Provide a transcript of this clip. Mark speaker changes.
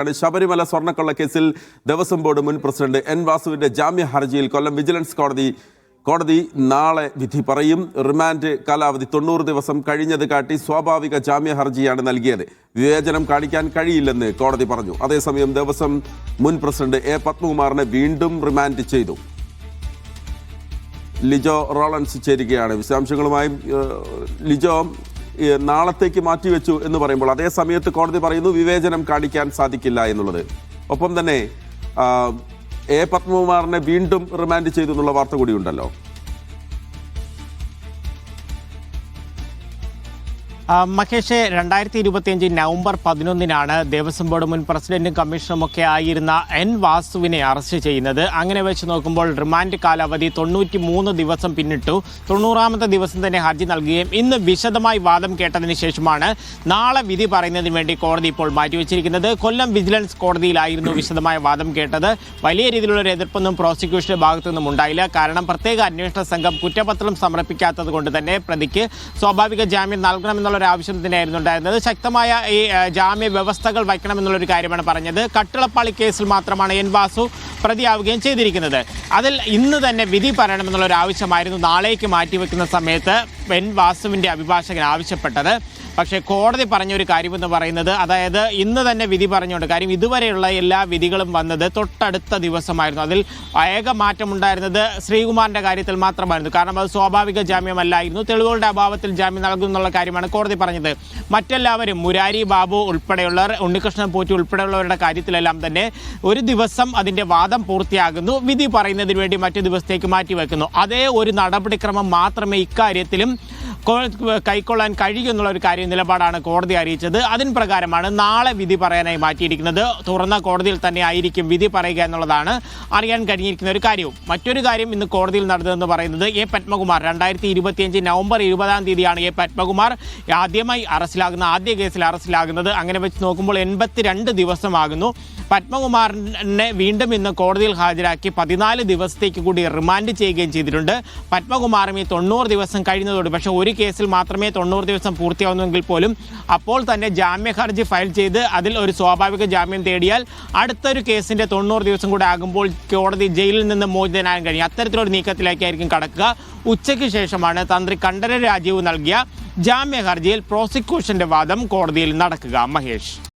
Speaker 1: ആണ് ശബരിമല സ്വർണക്കൊള്ള കേസിൽ ദേവസ്വം ബോർഡ് മുൻ പ്രസിഡന്റ് എൻ വാസുവിന്റെ ജാമ്യ ഹർജിയിൽ കൊല്ലം വിജിലൻസ് കോടതി കോടതി നാളെ വിധി പറയും. റിമാൻഡ് കാലാവധി തൊണ്ണൂറ് ദിവസം കഴിഞ്ഞത് കാട്ടി സ്വാഭാവിക ജാമ്യ ഹർജിയാണ് നൽകിയത്. വിവേചനം കാണിക്കാൻ കഴിയില്ലെന്ന് കോടതി പറഞ്ഞു. അതേസമയം ദേവസ്വം മുൻ പ്രസിഡന്റ് എ പത്മകുമാറിനെ വീണ്ടും റിമാൻഡ് ചെയ്തു. ലിജോ റോളൻസ് ചേരുകയാണ്. വിശദാംശങ്ങളുമായി ലിജോ നാളത്തേക്ക് മാറ്റിവെച്ചു എന്ന് പറയുമ്പോൾ അതേ സമയത്ത് കോടതി പറയുന്നു വിവേചനം കാണിക്കാൻ സാധിക്കില്ല എന്നുള്ളത്. ഒപ്പം തന്നെ എ പത്മകുമാറിനെ വീണ്ടും റിമാൻഡ് ചെയ്തു എന്നുള്ള വാർത്ത കൂടിയുണ്ടല്ലോ.
Speaker 2: മഹേഷ് രണ്ടായിരത്തി ഇരുപത്തിയഞ്ച് നവംബർ പതിനൊന്നിനാണ് ദേവസ്വം ബോർഡ് മുൻ പ്രസിഡന്റും കമ്മീഷണറും ഒക്കെ ആയിരുന്ന എൻ വാസുവിനെ അറസ്റ്റ് ചെയ്യുന്നത്. അങ്ങനെ വെച്ച് നോക്കുമ്പോൾ റിമാൻഡ് കാലാവധി തൊണ്ണൂറ്റി മൂന്ന് ദിവസം പിന്നിട്ടു. തൊണ്ണൂറാമത്തെ ദിവസം തന്നെ ഹർജി നൽകുകയും ഇന്ന് വിശദമായി വാദം കേട്ടതിന് ശേഷമാണ് നാളെ വിധി പറയുന്നതിന് വേണ്ടി കോടതി ഇപ്പോൾ മാറ്റിവെച്ചിരിക്കുന്നത്. കൊല്ലം വിജിലൻസ് കോടതിയിലായിരുന്നു വിശദമായ വാദം കേട്ടത്. വലിയ രീതിയിലുള്ള ഒരു എതിർപ്പൊന്നും പ്രോസിക്യൂഷന്റെ ഭാഗത്തു നിന്നും ഉണ്ടായില്ല. കാരണം പ്രത്യേക അന്വേഷണ സംഘം കുറ്റപത്രം സമർപ്പിക്കാത്തത് കൊണ്ട് തന്നെ പ്രതിക്ക് സ്വാഭാവിക ജാമ്യം നൽകണമെന്നുള്ള ഒരു ആവശ്യം തന്നെയായിരുന്നു ഉണ്ടായിരുന്നത്. ശക്തമായ ഈ ജാമ്യ വ്യവസ്ഥകൾ വയ്ക്കണമെന്നുള്ളൊരു കാര്യമാണ് പറഞ്ഞത്. കട്ടിളപ്പാളി കേസിൽ മാത്രമാണ് എൻ വാസു പ്രതിയാവുകയും ചെയ്തിരിക്കുന്നത്. അതിൽ ഇന്ന് തന്നെ വിധി പറയണമെന്നുള്ള ഒരു ആവശ്യമായിരുന്നു നാളേക്ക് മാറ്റിവെക്കുന്ന സമയത്ത് എൻ വാസുവിന്റെ അഭിഭാഷകൻ ആവശ്യപ്പെട്ടത്. പക്ഷേ കോടതി പറഞ്ഞ ഒരു കാര്യമെന്ന് പറയുന്നത് അതായത് ഇന്ന് തന്നെ വിധി പറഞ്ഞുകൊണ്ട് കാര്യം ഇതുവരെയുള്ള എല്ലാ വിധികളും വന്നത് തൊട്ടടുത്ത ദിവസമായിരുന്നു. അതിൽ ഏക മാറ്റമുണ്ടായിരുന്നത് ശ്രീകുമാറിന്റെ കാര്യത്തിൽ മാത്രമായിരുന്നു. കാരണം അത് സ്വാഭാവിക ജാമ്യമല്ലായിരുന്നു. തെളിവുകളുടെ അഭാവത്തിൽ ജാമ്യം നൽകുന്നുള്ള കാര്യമാണ് കോടതി പറഞ്ഞത്. മറ്റെല്ലാവരും മുരാരി ബാബു ഉൾപ്പെടെയുള്ളവർ ഉണ്ണികൃഷ്ണൻ പോറ്റി ഉൾപ്പെടെയുള്ളവരുടെ കാര്യത്തിലെല്ലാം തന്നെ ഒരു ദിവസം അതിന്റെ വാദം പൂർത്തിയാകുന്നു. വിധി പറയുന്നതിന് വേണ്ടി മറ്റു ദിവസത്തേക്ക് മാറ്റിവെക്കുന്നു. അതേ ഒരു നടപടിക്രമം മാത്രമേ ഇക്കാര്യത്തിലും കൈക്കൊള്ളാൻ കഴിയുമെന്നുള്ള ഒരു കാര്യം നിലപാടാണ് കോടതി അറിയിച്ചത്. അതിന് പ്രകാരമാണ് നാളെ വിധി പറയാനായി മാറ്റിയിരിക്കുന്നത്. തുറന്ന കോടതിയിൽ തന്നെ ആയിരിക്കും വിധി പറയുക എന്നുള്ളതാണ് അറിയാൻ കഴിഞ്ഞിരിക്കുന്ന ഒരു കാര്യവും. മറ്റൊരു കാര്യം ഇന്ന് കോടതിയിൽ നടന്നതെന്ന് പറയുന്നത് എ. പത്മകുമാർ രണ്ടായിരത്തി ഇരുപത്തിയഞ്ച് നവംബർ ഇരുപതാം തീയതിയാണ് എ. പത്മകുമാർ ആദ്യമായി അറസ്റ്റിലാകുന്ന ആദ്യ കേസിൽ അറസ്റ്റിലാകുന്നത്. അങ്ങനെ വെച്ച് നോക്കുമ്പോൾ എൺപത്തിരണ്ട് ദിവസമാകുന്നു. പത്മകുമാറിനെ വീണ്ടും ഇന്ന് കോടതിയിൽ ഹാജരാക്കി പതിനാല് ദിവസത്തേക്ക് കൂടി റിമാൻഡ് ചെയ്യുകയും ചെയ്തിട്ടുണ്ട്. പത്മകുമാറും ഈ തൊണ്ണൂറ് ദിവസം കഴിഞ്ഞതോട് പക്ഷേ ഒരു കേസിൽ മാത്രമേ തൊണ്ണൂറ് ദിവസം പൂർത്തിയാവുന്നുവെങ്കിൽ പോലും അപ്പോൾ തന്നെ ജാമ്യ ഹർജി ഫയൽ ചെയ്ത് അതിൽ ഒരു സ്വാഭാവിക ജാമ്യം തേടിയാൽ അടുത്തൊരു കേസിന്റെ തൊണ്ണൂറ് ദിവസം കൂടെ ആകുമ്പോൾ കോടതി ജയിലിൽ നിന്ന് മോചിതനാകാൻ കഴിയും. അത്തരത്തിലൊരു നീക്കത്തിലേക്കായിരിക്കും കടക്കുക. ഉച്ചയ്ക്ക് ശേഷമാണ് തന്ത്രി കണ്ഠര രാജീവ് നൽകിയ ജാമ്യ ഹർജിയിൽ പ്രോസിക്യൂഷന്റെ വാദം കോടതിയിൽ നടക്കുക. മഹേഷ്.